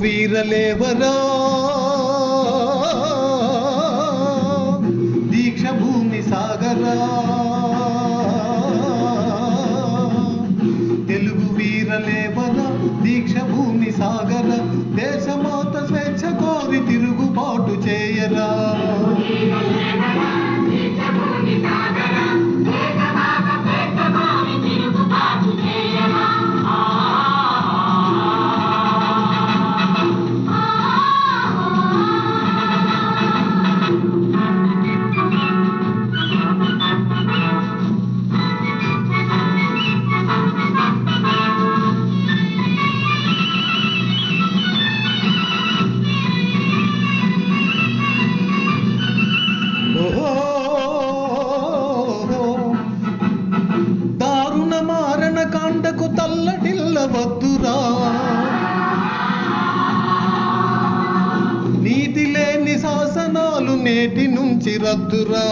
వీరలేవరా దీక్ష భూమి సాగరా నేటి నుంచి రద్దురా.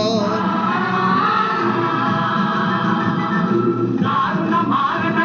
దారుణ మారణ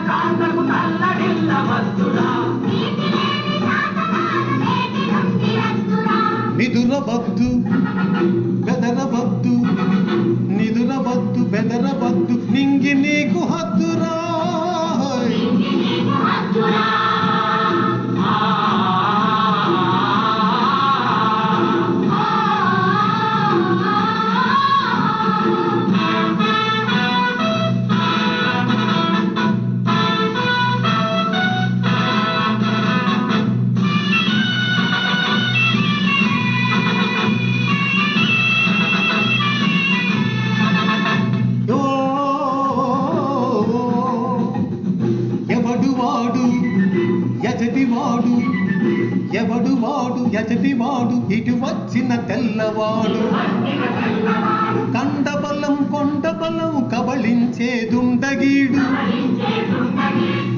ఎవడు వాడు ఎజటి వాడు ఇటు వచ్చిన తెల్లవాడు. కండబలం కొండబలం కబళించేదుండగీడు.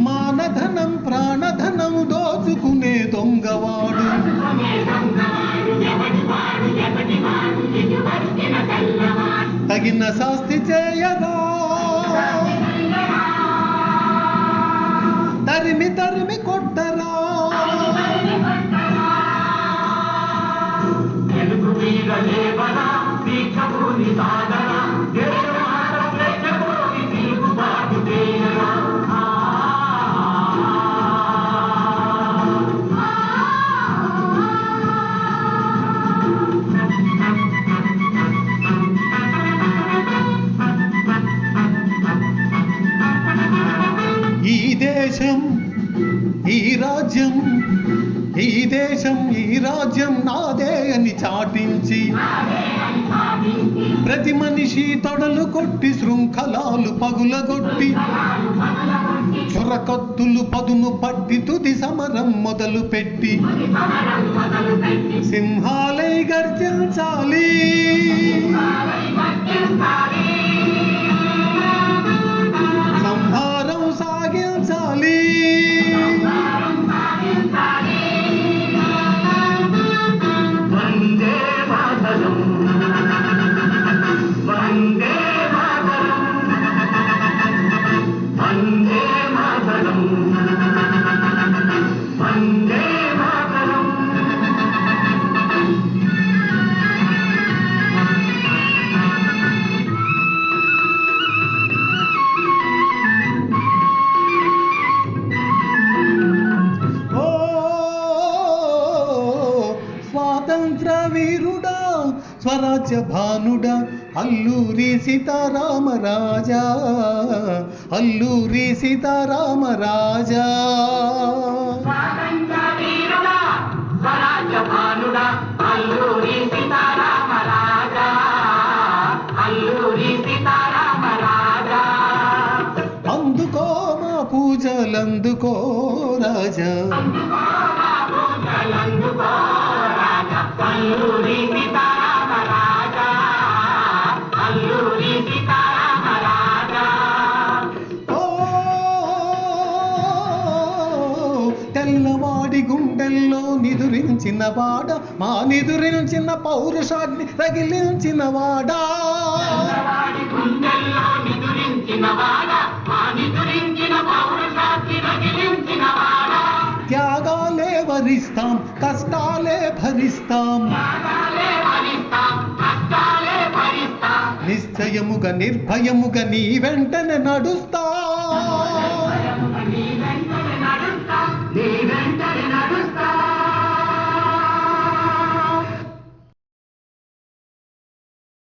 మానధనం ప్రాణధనం దోచుకునే దొంగవాడు. తగిన శాస్తి చేయగా దేశం ఈ రాజ్యం ఈ దేశం ఈ రాజ్యం నాదే అని చాటించి ప్రతి మనిషి తొడలు కొట్టి శృంఖలాలు పగులగొట్టి చురకత్తులు పదును పట్టి తుది సమరం మొదలు పెట్టి సింహాలై గర్జించాలి స్వరాజ్య భానుడా అల్లూరి సీతారామరాజా అల్లూరి సీతారామరాజా అల్లూరి సీతారామరాజా అల్లూరి సీతారామరాజా అందుకో మా పూజలందుకో రాజా. పూజలందుకో రాజా అల్లూరి సీతారామరాజా గుండెల్లో నిదురించిన వాడ మా నిదురించిన పౌరుషాన్ని రగిలించిన వాడ. త్యాగాలే వరి భరిస్తాం కష్టాలే భరిస్తాం. త్యాగాలే భరిస్తాం కష్టాలే భరిస్తాం. నిశ్చయముగా నిర్భయముగా నీ వెంటనే నడుస్తాం.